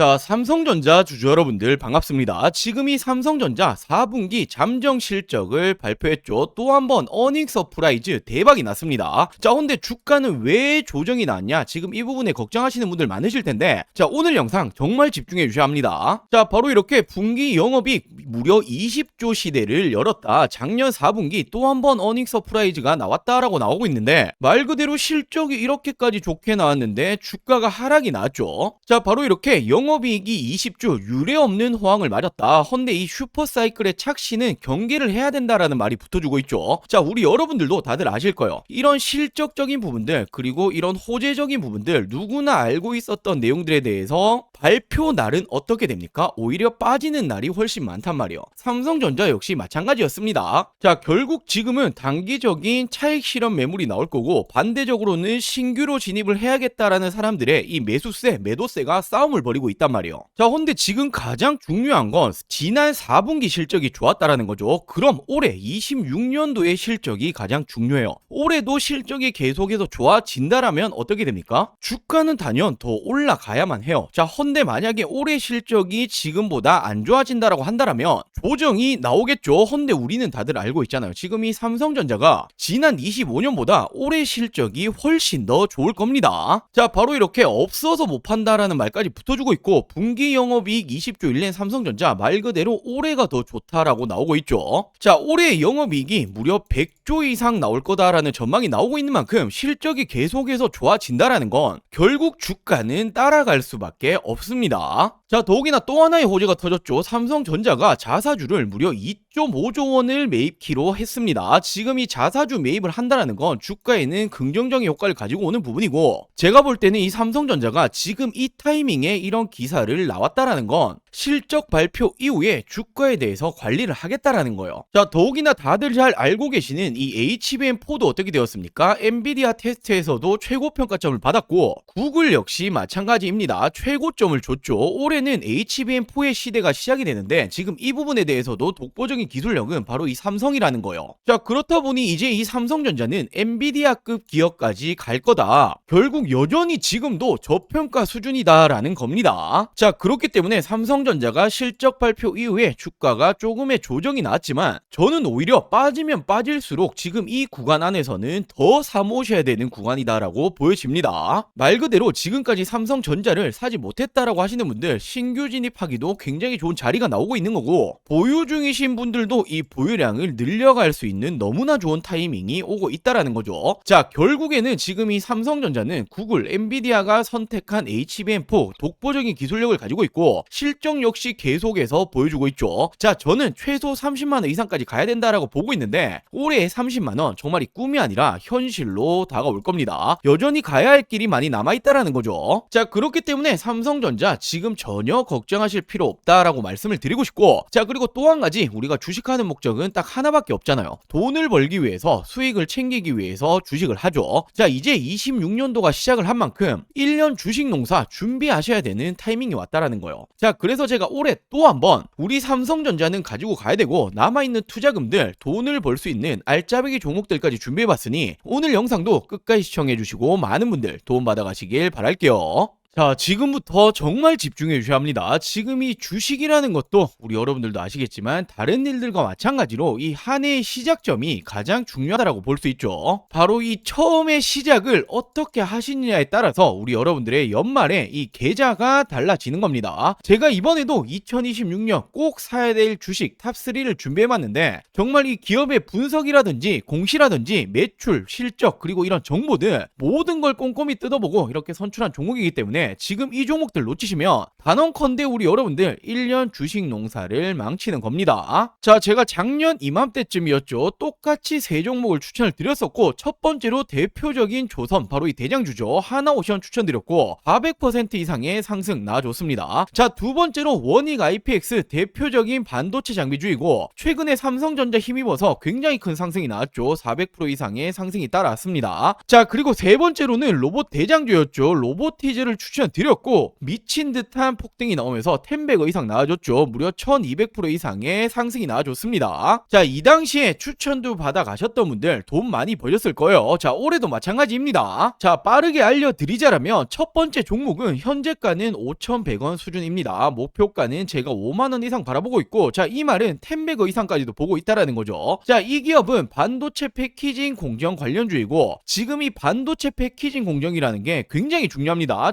자, 삼성전자 주주 여러분들 반갑습니다. 지금이 삼성전자 4분기 잠정 실적을 발표했죠. 또 한 번 어닝 서프라이즈 대박이 났습니다. 자, 근데 주가는 왜 조정이 나왔냐? 지금 이 부분에 걱정하시는 분들 많으실 텐데, 자, 오늘 영상 정말 집중해 주셔야 합니다. 자, 바로 이렇게 분기 영업이익 무려 20조 시대를 열었다. 작년 4분기 또 한 번 어닝 서프라이즈가 나왔다라고 나오고 있는데, 말 그대로 실적이 이렇게까지 좋게 나왔는데 주가가 하락이 나왔죠. 자, 바로 이렇게 영업 이익이 20조 유례 없는 호황을 맞았다. 헌데 이 슈퍼사이클의 착시는 경계를 해야 된다라는 말이 붙어주고 있죠. 자, 우리 여러분들도 다들 아실 거예요. 이런 실적적인 부분들 그리고 이런 호재적인 부분들 누구나 알고 있었던 내용들에 대해서 발표 날은 어떻게 됩니까? 오히려 빠지는 날이 훨씬 많단 말이에요. 삼성전자 역시 마찬가지였습니다. 자, 결국 지금은 단기적인 차익 실현 매물이 나올 거고 반대적으로는 신규로 진입을 해야겠다라는 사람들의 이 매수세, 매도세가 싸움을 벌이고 있단 말이에요. 자, 근데 지금 가장 중요한 건 지난 4분기 실적이 좋았다라는 거죠. 그럼 올해 26년도의 실적이 가장 중요해요. 올해도 실적이 계속해서 좋아진다라면 어떻게 됩니까? 주가는 단연 더 올라가야만 해요. 자, 헌데 만약에 올해 실적이 지금보다 안 좋아진다라고 한다라면 조정이 나오겠죠. 헌데 우리는 다들 알고 있잖아요. 지금 이 삼성전자가 지난 25년보다 올해 실적이 훨씬 더 좋을 겁니다. 자, 바로 이렇게 없어서 못 판다라는 말까지 붙어주고 있고 분기 영업이익 20조 1년 삼성전자 말 그대로 올해가 더 좋다라고 나오고 있죠. 자, 올해 영업이익이 무려 100조 이상 나올 거다라는 전망이 나오고 있는 만큼 실적이 계속해서 좋아진다라는 건 결국 주가는 따라갈 수밖에 없습니다. 자, 더욱이나 또 하나의 호재가 터졌죠. 삼성전자가 자사주를 무려 2.5조 원을 매입키로 했습니다. 지금 이 자사주 매입을 한다는 건 주가에는 긍정적인 효과를 가지고 오는 부분이고 제가 볼 때는 이 삼성전자가 지금 이 타이밍에 이런 기사를 나왔다라는 건 실적 발표 이후에 주가에 대해서 관리를 하겠다라는 거예요. 자, 더욱이나 다들 잘 알고 계시는 이 HBM4도 어떻게 되었습니까? 엔비디아 테스트에서도 최고 평가점을 받았고 구글 역시 마찬가지입니다. 최고점을 줬죠. 올해는 HBM4의 시대가 시작이 되는데 지금 이 부분에 대해서도 독보적인 기술력은 바로 이 삼성이라는 거예요. 자, 그렇다 보니 이제 이 삼성전자는 엔비디아급 기업까지 갈 거다. 결국 여전히 지금도 저평가 수준이다라는 겁니다. 자, 그렇기 때문에 삼성 전자가 실적 발표 이후에 주가가 조금의 조정이 나왔지만 저는 오히려 빠지면 빠질수록 지금 이 구간 안에서는 더 사모셔야 되는 구간이다라고 보여집니다. 말 그대로 지금까지 삼성전자를 사지 못했다라고 하시는 분들 신규 진입하기도 굉장히 좋은 자리가 나오고 있는 거고 보유 중이신 분들도 이 보유량을 늘려갈 수 있는 너무나 좋은 타이밍이 오고 있다라는 거죠. 자, 결국에는 지금 이 삼성전자는 구글, 엔비디아가 선택한 HBM4 독보적인 기술력을 가지고 있고 실적 역시 계속해서 보여주고 있죠. 자, 저는 최소 30만 원 이상까지 가야 된다라고 보고 있는데 올해 30만 원 정말 이 꿈이 아니라 현실로 다가올 겁니다. 여전히 가야 할 길이 많이 남아 있다라는 거죠. 자, 그렇기 때문에 삼성전자 지금 전혀 걱정하실 필요 없다라고 말씀을 드리고 싶고 자, 그리고 또 한 가지 우리가 주식하는 목적은 딱 하나밖에 없잖아요. 돈을 벌기 위해서 수익을 챙기기 위해서 주식을 하죠. 자, 이제 26년도가 시작을 한 만큼 1년 주식 농사 준비하셔야 되는 타이밍이 왔다라는 거예요. 자, 그래서 제가 올해 또 한번 우리 삼성전자는 가지고 가야 되고 남아있는 투자금들 돈을 벌 수 있는 알짜배기 종목들까지 준비해봤으니 오늘 영상도 끝까지 시청해주시고 많은 분들 도움 받아 가시길 바랄게요. 자, 지금부터 정말 집중해 주셔야 합니다. 지금 이 주식이라는 것도 우리 여러분들도 아시겠지만 다른 일들과 마찬가지로 이 한 해의 시작점이 가장 중요하다고 볼 수 있죠. 바로 이 처음의 시작을 어떻게 하시느냐에 따라서 우리 여러분들의 연말에 이 계좌가 달라지는 겁니다. 제가 이번에도 2026년 꼭 사야 될 주식 탑3를 준비해 봤는데 정말 이 기업의 분석이라든지 공시라든지 매출, 실적 그리고 이런 정보들 모든 걸 꼼꼼히 뜯어보고 이렇게 선출한 종목이기 때문에 지금 이 종목들 놓치시면 단언컨대 우리 여러분들 1년 주식 농사를 망치는 겁니다. 자, 제가 작년 이맘때쯤이었죠. 똑같이 세 종목을 추천을 드렸었고 첫 번째로 대표적인 조선 바로 이 대장주죠. 하나오션 추천드렸고 400% 이상의 상승 나와줬습니다. 자, 두 번째로 원익 IPX 대표적인 반도체 장비주이고 최근에 삼성전자 힘입어서 굉장히 큰 상승이 나왔죠. 400% 이상의 상승이 따라왔습니다. 자, 그리고 세 번째로는 로봇 대장주였죠. 로보티즈를 추천 추천드렸고 미친 듯한 폭등이 나오면서 10배거 이상 나와줬죠. 무려 1200% 이상의 상승이 나와줬습니다. 자, 이 당시에 추천도 받아 가셨던 분들 돈 많이 벌렸을 거예요. 자, 올해도 마찬가지입니다. 자, 빠르게 알려드리자라면 첫 번째 종목은 현재가는 5,100원 수준입니다. 목표가는 제가 5만원 이상 바라보고 있고, 자, 이 말은 10배거 이상까지도 보고 있다라는 거죠. 자, 이 기업은 반도체 패키징 공정 관련주이고, 지금 이 반도체 패키징 공정이라는 게 굉장히 중요합니다.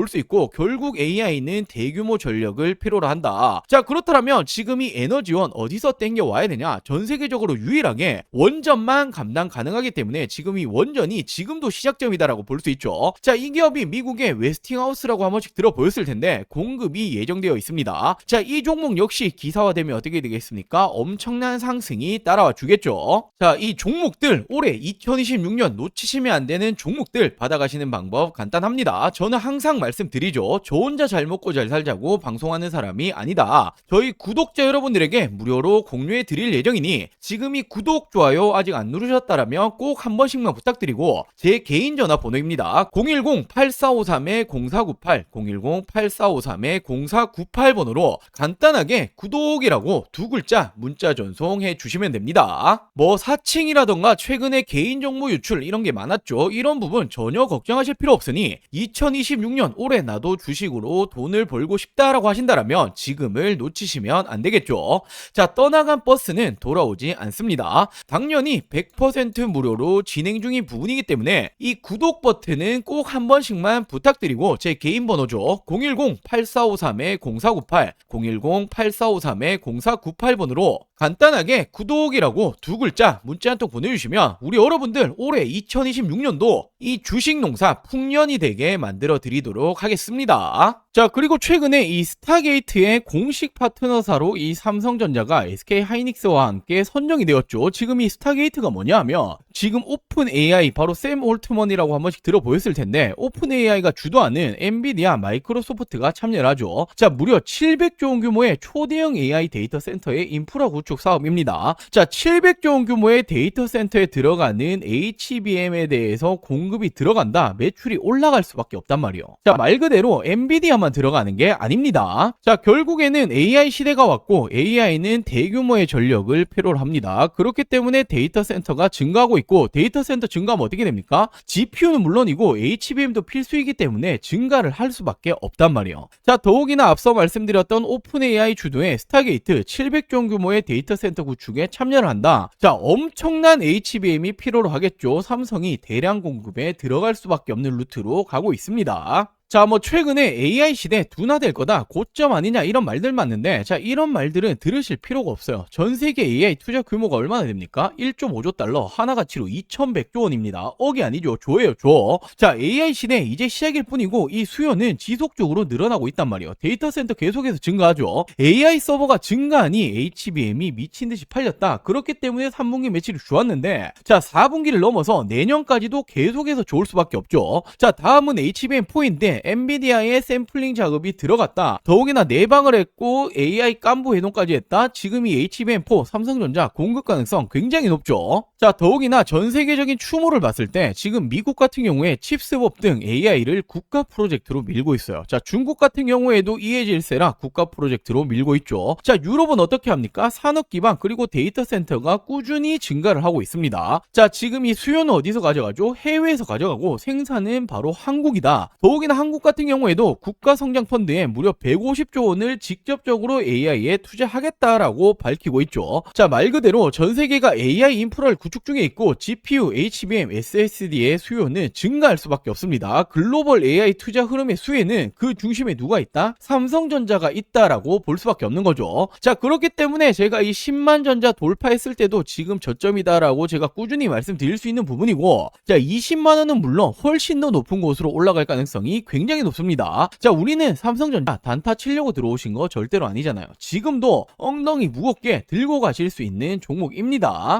수 있고 결국 AI는 대규모 전력을 필요로 한다. 자, 그렇다면 지금 이 에너지원 어디서 땡겨 와야 되냐? 전 세계적으로 유일하게 원전만 감당 가능하기 때문에 지금 이 원전이 지금도 시작점이다라고 볼 수 있죠. 자, 이 기업이 미국의 웨스팅하우스라고 한 번씩 들어보였을 텐데 공급이 예정되어 있습니다. 자, 이 종목 역시 기사화되면 어떻게 되겠습니까? 엄청난 상승이 따라와 주겠죠. 자, 이 종목들 올해 2026년 놓치시면 안 되는 종목들 받아가시는 방법 간단합니다. 저는 항상 말씀드리죠. 저 혼자 잘 먹고 잘 살자고 방송하는 사람이 아니다. 저희 구독자 여러분들에게 무료로 공유해 드릴 예정이니 지금 이 구독, 좋아요 아직 안 누르셨다라면 꼭 한 번씩만 부탁드리고 제 개인 전화번호입니다. 010-8453-0498, 010-8453-0498 번호로 간단하게 구독이라고 두 글자 문자 전송해 주시면 됩니다. 뭐 사칭이라던가 최근에 개인정보 유출 이런 게 많았죠. 이런 부분 전혀 걱정하실 필요 없으니 2026년 올해 나도 주식으로 돈을 벌고 싶다라고 하신다라면 지금을 놓치시면 안 되겠죠. 자, 떠나간 버스는 돌아오지 않습니다. 당연히 100% 무료로 진행 중인 부분이기 때문에 이 구독 버튼은 꼭 한 번씩만 부탁드리고 제 개인 번호죠. 010-8453-0498, 010-8453-0498번으로 간단하게 구독이라고 두 글자 문자 한 통 보내주시면 우리 여러분들 올해 2026년도 이 주식 농사 풍년이 되게 만들어 드리도록 하겠습니다. 자, 그리고 최근에 이 스타게이트의 공식 파트너사로 이 삼성전자가 SK 하이닉스와 함께 선정이 되었죠. 지금 이 스타게이트가 뭐냐 하면 지금 오픈 AI 바로 샘 올트먼이라고 한 번씩 들어보였을 텐데 오픈 AI가 주도하는 엔비디아 마이크로소프트가 참여를 하죠. 자, 무려 700조 원 규모의 초대형 AI 데이터 센터의 인프라 구축 사업입니다. 자, 700조 원 규모의 데이터 센터에 들어가는 HBM에 대해서 공급이 들어간다. 매출이 올라갈 수밖에 없단 말이에요. 자, 말 그대로 엔비디아 만 들어가는 게 아닙니다. 자, 결국에는 AI 시대가 왔고 AI는 대규모의 전력을 필요로 합니다. 그렇기 때문에 데이터 센터가 증가하고 있고 데이터 센터 증가하면 어떻게 됩니까? GPU는 물론이고 HBM도 필수이기 때문에 증가를 할 수밖에 없단 말이에요. 자, 더욱이나 앞서 말씀드렸던 오픈 AI 주도의 스타게이트 700조 원 규모의 데이터 센터 구축에 참여를 한다. 자, 엄청난 HBM이 필요로 하겠죠. 삼성이 대량 공급에 들어갈 수밖에 없는 루트로 가고 있습니다. 자, 뭐 최근에 AI 시대 둔화될 거다, 고점 아니냐 이런 말들 많는데 자, 이런 말들은 들으실 필요가 없어요. 전 세계 AI 투자 규모가 얼마나 됩니까? 1.5조 달러, 하나 가치로 2,100조 원입니다. 억이 아니죠. 조예요, 조. 자, AI 시대 이제 시작일 뿐이고 이 수요는 지속적으로 늘어나고 있단 말이에요. 데이터 센터 계속해서 증가하죠. AI 서버가 증가하니 HBM이 미친 듯이 팔렸다. 그렇기 때문에 3분기 매출이 좋았는데 자, 4분기를 넘어서 내년까지도 계속해서 좋을 수밖에 없죠. 자, 다음은 HBM 포인데 엔비디아의 샘플링 작업이 들어갔다. 더욱이나 내방을 했고 AI 깐부 해동까지 했다. 지금 이 HBM4 삼성전자 공급 가능성 굉장히 높죠. 자, 더욱이나 전 세계적인 추모를 봤을 때 지금 미국 같은 경우에 칩스법 등 AI를 국가 프로젝트로 밀고 있어요. 자, 중국 같은 경우에도 이해질세라 국가 프로젝트로 밀고 있죠. 자, 유럽은 어떻게 합니까? 산업 기반 그리고 데이터 센터가 꾸준히 증가를 하고 있습니다. 자, 지금 이 수요는 어디서 가져가죠? 해외에서 가져가고 생산은 바로 한국이다. 더욱이나 한국 같은 경우에도 국가 성장 펀드에 무려 150조 원을 직접적으로 AI에 투자하겠다라고 밝히고 있죠. 자, 말 그대로 전 세계가 AI 인프라를 구축 중에 있고 GPU, HBM, SSD의 수요는 증가할 수밖에 없습니다. 글로벌 AI 투자 흐름의 수혜는 그 중심에 누가 있다? 삼성전자가 있다라고 볼 수밖에 없는 거죠. 자, 그렇기 때문에 제가 이 10만 전자 돌파했을 때도 지금 저점이다라고 제가 꾸준히 말씀드릴 수 있는 부분이고, 자, 20만 원은 물론 훨씬 더 높은 곳으로 올라갈 가능성이 굉장히 높습니다. 자, 우리는 삼성전자 단타 치려고 들어오신 거 절대로 아니잖아요. 지금도 엉덩이 무겁게 들고 가실 수 있는 종목입니다.